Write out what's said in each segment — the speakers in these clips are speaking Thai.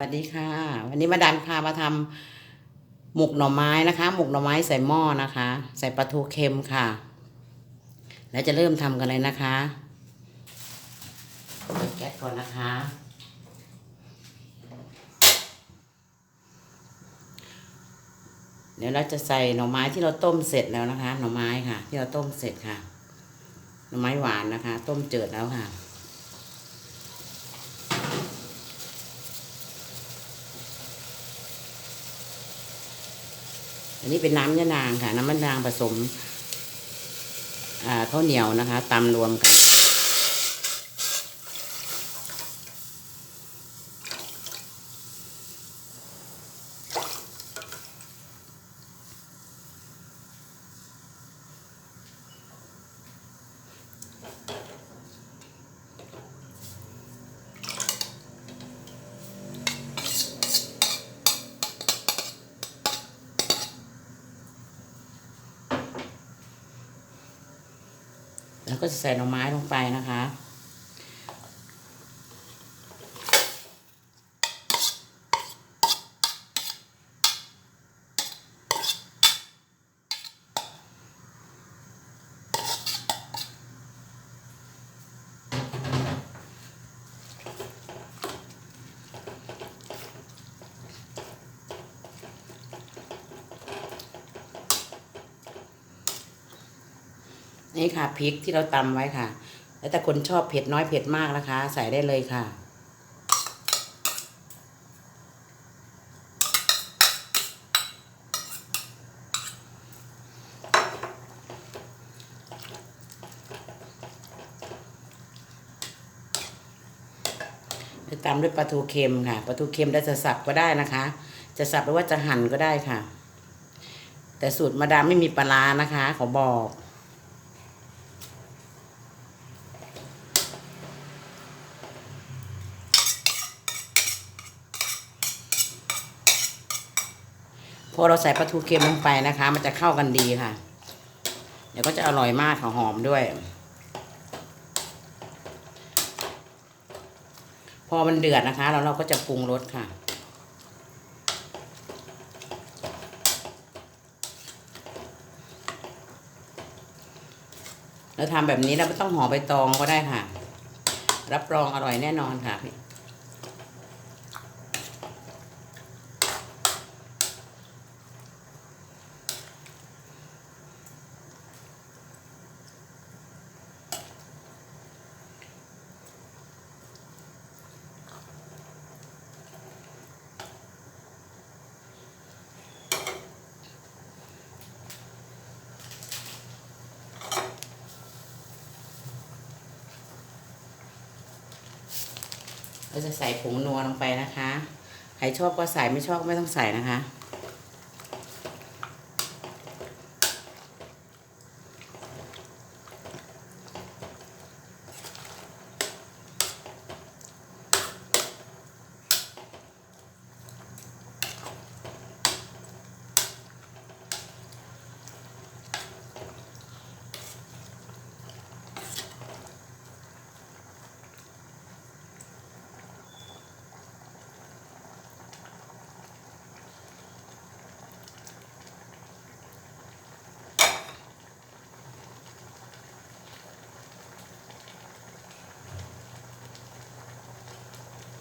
สวัสดีค่ะ วันนี้มาดันพามาทำหมกหน่อไม้นะคะ หมกหน่อไม้ใส่หม้อนะคะ ใส่ปลาทูเค็มค่ะ แล้วจะเริ่มทำกันเลยนะคะเปิดแก๊สก่อนนะคะ เดี๋ยวเราจะใส่หน่อไม้ที่เราต้มเสร็จแล้วนะคะ หน่อไม้ค่ะ ที่เราต้มเสร็จค่ะ หน่อไม้หวานนะคะ ต้มเจิดแล้วค่ะ อันนี้เป็นน้ำยะนางค่ะ น้ำมะนางผสมข้าวเหนียวนะคะตำรวมกัน ก็จะใส่หน่อไม้ลงไปนะคะ นี่ค่ะพริกที่เราตำไว้ค่ะ แล้วแต่คนชอบเผ็ดน้อยเผ็ดมากนะคะ ใส่ได้เลยค่ะ จะตำด้วยปลาทูเค็มค่ะปลาทูเค็มได้จะสับก็ได้นะคะ จะสับหรือว่าจะหั่นก็ได้ค่ะ แต่สูตรมาดามไม่มีปลาร้านะคะขอบอก อเราใส่ปลาทูเค็มลงไปนะคะ มันจะเข้ากันดีค่ะ เดี๋ยวก็จะอร่อยมากค่ะหอมด้วย พอมันเดือดนะคะ แล้วเราก็จะปรุงรสค่ะเราทำแบบนี้เราไม่ต้องห่อใบตองก็ได้ค่ะ รับรองอร่อยแน่นอนค่ะ จะใส่ผงนัวลงไปนะคะ ใครชอบก็ใส่ไม่ชอบก็ไม่ต้องใส่นะคะ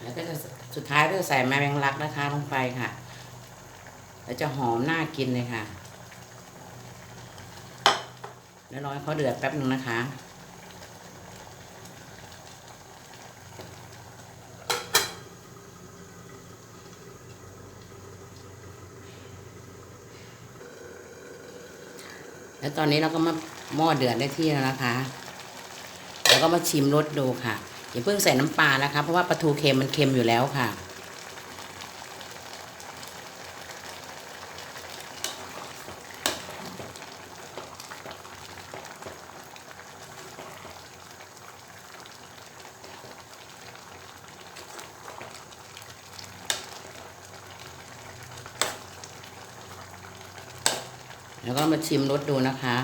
แล้วก็จะสุดท้ายก็จะใส่แมงลักนะคะลงไปค่ะ แล้วจะหอมน่ากินเลยค่ะแล้วรอให้เขาเดือดแป๊บหนึ่งนะคะ แล้วตอนนี้เราก็มาหม้อเดือดได้ที่แล้วนะคะ แล้วก็มาชิมรสดูค่ะ อย่าเพิ่งใส่น้ำปลานะคะ เพราะว่าปลาทูเค็มมันเค็มอยู่แล้วค่ะแล้วก็มาชิมรสดูนะคะ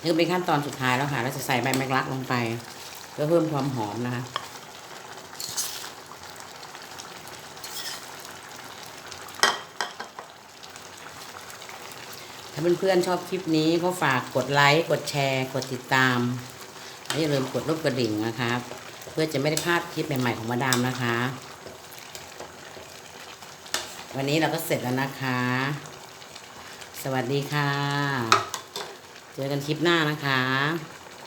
นี่ก็เป็นขั้นตอนสุดท้ายแล้วค่ะ เราจะใส่ใบแมกลักลงไป เพื่อเพิ่มความหอมนะคะถ้าเพื่อนๆชอบคลิปนี้ก็ฝากกดไลค์กดแชร์ กดติดตามและอย่าลืมกดรูปกระดิ่งนะคะเพื่อจะไม่ได้พลาดคลิปใหม่ๆของมาดามนะคะ วันนี้เราก็เสร็จแล้วนะคะ สวัสดีค่ะ เจอกันคลิปหน้านะคะ